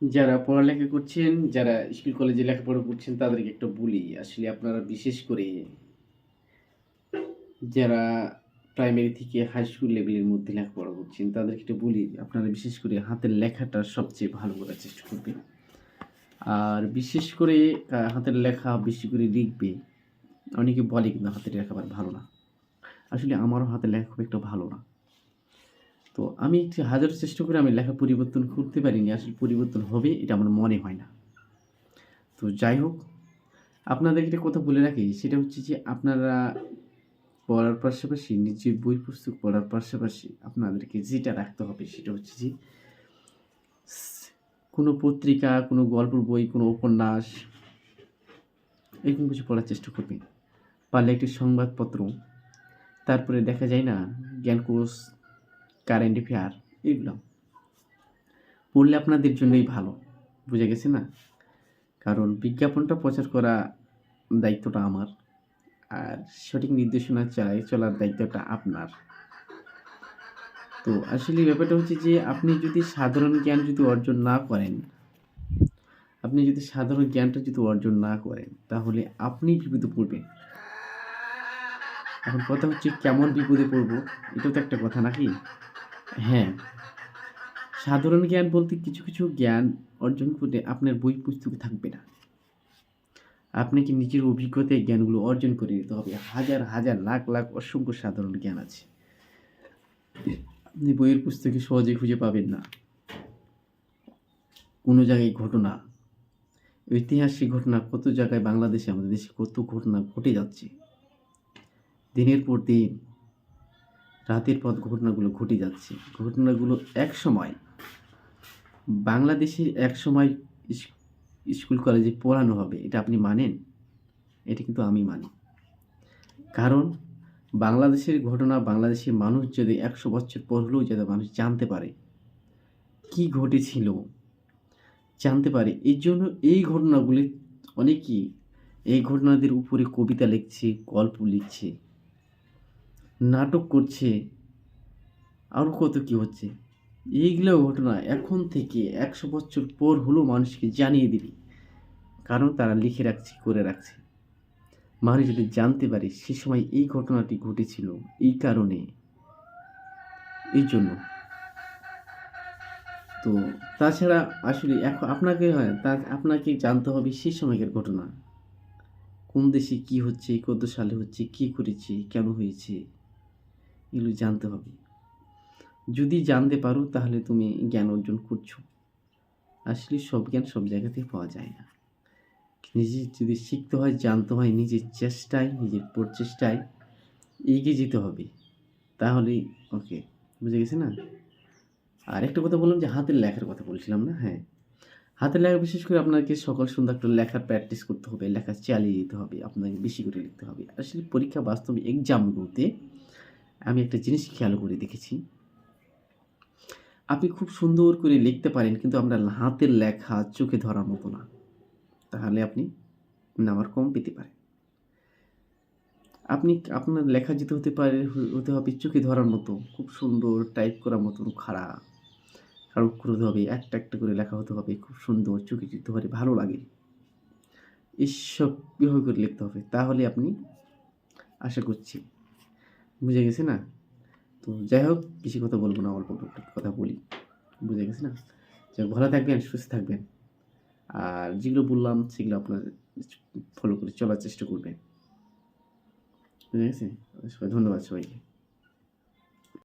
যারা পড়ালেখা করছেন, যারা স্কুল, কলেজে লেখাপড়া করছেন, তাদেরকে একটা বলি, আসলে আপনারা বিশেষ করে যারা প্রাইমারি থেকে হাই স্কুল লেভেলের মধ্যে লেখাপড়া করছেন, তাদেরকে একটু বলি, আপনারা বিশেষ করে হাতের লেখাটা সবচেয়ে ভালো করার চেষ্টা করবেন। আর বিশেষ করে হাতের লেখা বেশি করে লিখবে, অনেকে বলে কিন্তু হাতের লেখা আবার ভালো না। আসলে আমারও হাতের লেখা খুব একটা ভালো না। তো আমি একটু হাজার চেষ্টা করে আমি লেখা পরিবর্তন করতে পারিনি, আসলে পরিবর্তন হবে এটা আমার মনে হয় না। তো যাই হোক, আপনাদের একটা কথা বলে রাখি, সেটা হচ্ছে যে আপনারা পড়ার পাশাপাশি নিজের বই পুস্তক পড়ার পাশাপাশি আপনাদেরকে যেটা রাখতে হবে সেটা হচ্ছে যে কোনো পত্রিকা, কোনো গল্পের বই, কোনো উপন্যাস, এরকম কিছু পড়ার চেষ্টা করবেন। পারলে একটি সংবাদপত্র, তারপরে দেখা যায় না, জ্ঞানকোষ কারেন্ট অ্যাফেয়ার এগুলো। পড়লে আপনাদের জন্যই ভালো, বুঝে গেছে না? কারণ বিজ্ঞাপনটা প্রচার করা দায়িত্বটা আমার, আর সঠিক নির্দেশনা চালায় চলার দায়িত্বটা আপনার। তো আসলে ব্যাপারটা হচ্ছে যে, আপনি যদি সাধারণ জ্ঞান যদি অর্জন না করেন, আপনি যদি সাধারণ জ্ঞানটা যদি অর্জন না করেন, তাহলে আপনি বিপদে পড়বেন। এখন কথা হচ্ছে কেমন বিপদে পড়ব, এটাও তো একটা কথা নাকি? হ্যাঁ। সাধারণ জ্ঞান বলতে কিছু কিছু জ্ঞান অর্জন করতে আপনার বই পুস্তকে থাকবে না। আপনাকে নিজের অভিজ্ঞতায় জ্ঞানগুলো অর্জন করে নিতে হবে। হাজার হাজার, লাখ লাখ অসংখ্য সাধারণ জ্ঞান আছে। আপনি বইয়ের পুস্তকে সহজে খুঁজে পাবেন না। কোনো জায়গায় ঘটনা, ঐতিহাসিক ঘটনা, কত জায়গায় বাংলাদেশে, আমাদের দেশে কত ঘটনা ঘটে যাচ্ছে। দিনের পর দিন রাতের পর ঘটনাগুলো ঘটে যাচ্ছে। ঘটনাগুলো এক সময় বাংলাদেশের এক সময় স্কুল কলেজে পড়ানো হবে, এটা আপনি মানেন? এটা কিন্তু আমি মানি। কারণ বাংলাদেশের ঘটনা, বাংলাদেশের মানুষ যদি একশো বছর পর হলেও যাতে মানুষ জানতে পারে কি ঘটেছিল, জানতে পারে এই জন্য এই ঘটনাগুলি অনেকেই, এই ঘটনাদের উপরে কবিতা লিখছে, গল্প লিখছে। নাটক করছে। আরও কত কি হচ্ছে? এইগুলো ঘটনা এখন থেকে একশো বছর পর হলেও মানুষকে জানিয়ে দিবি। কারণ তারা লিখে রাখছে, করে রাখছে। মানুষ যদি জানতে পারে সে সময় এই ঘটনাটি ঘটেছিল এই কারণে। এই জন্য। তো তাছাড়া আসলে এখন আপনাকে হয়, তা আপনাকে জানতে হবে সেই সময়কার ঘটনা। কোন দেশে কি হচ্ছে, কত সালে হচ্ছে, কি করেছে, কেন হয়েছে? এগুলো জানতে হবে। যদি জানতে পারো, তাহলে তুমি জ্ঞান অর্জন করছ। আসলে সব জ্ঞান সব জায়গাতেই পাওয়া যায় না। নিজে যদি শিখতে হয়, জানতে হয়, নিজের চেষ্টায়, নিজের প্রচেষ্টায় এগিয়ে যেতে হবে তাহলেই ওকে, বুঝে গেছে না? আর একটা কথা বললাম যে, হাতের লেখার কথা বলছিলাম না? হ্যাঁ। হাতের লেখা বিশেষ করে আপনাকে সকাল সন্ধ্যা একটা লেখার প্র্যাকটিস করতে হবে, লেখা চালিয়ে যেতে হবে, আপনাকে বেশি করে লিখতে হবে। আসলে পরীক্ষা বাস্তবে এক্সামগুলোতে আমি একটা জিনিস খেয়াল করে দেখেছি। আপনি খুব সুন্দর করে লিখতে পারেন, কিন্তু আপনার হাতের লেখা চোখে ধরার মতো না। তাহলে আপনি নাম্বার কম পেতে পারেন। আপনি আপনার লেখা যেতে হতে পারে, হতে হবে চোখে ধরার মতো, খুব সুন্দর টাইপ করার মতন খারাপ কারও করতে হবে, একটা একটা করে লেখা হতে হবে, খুব সুন্দর চোখে পারে ভালো লাগে। এইসব বিভাগ করে লিখতে হবে, তাহলে আপনি আশা করছি বুঝে গেছে না? তো যাই হোক বেশি কথা বলব না অল্প কথা বলি। বুঝে গেছে না? যাই হোক, ভালো থাকবেন সুস্থ থাকবেন। আর যেগুলো বললাম সেগুলো আপনার ফলো করে চলার চেষ্টা করবেন। বুঝে গেছে? সবাই ধন্যবাদ সবাইকে।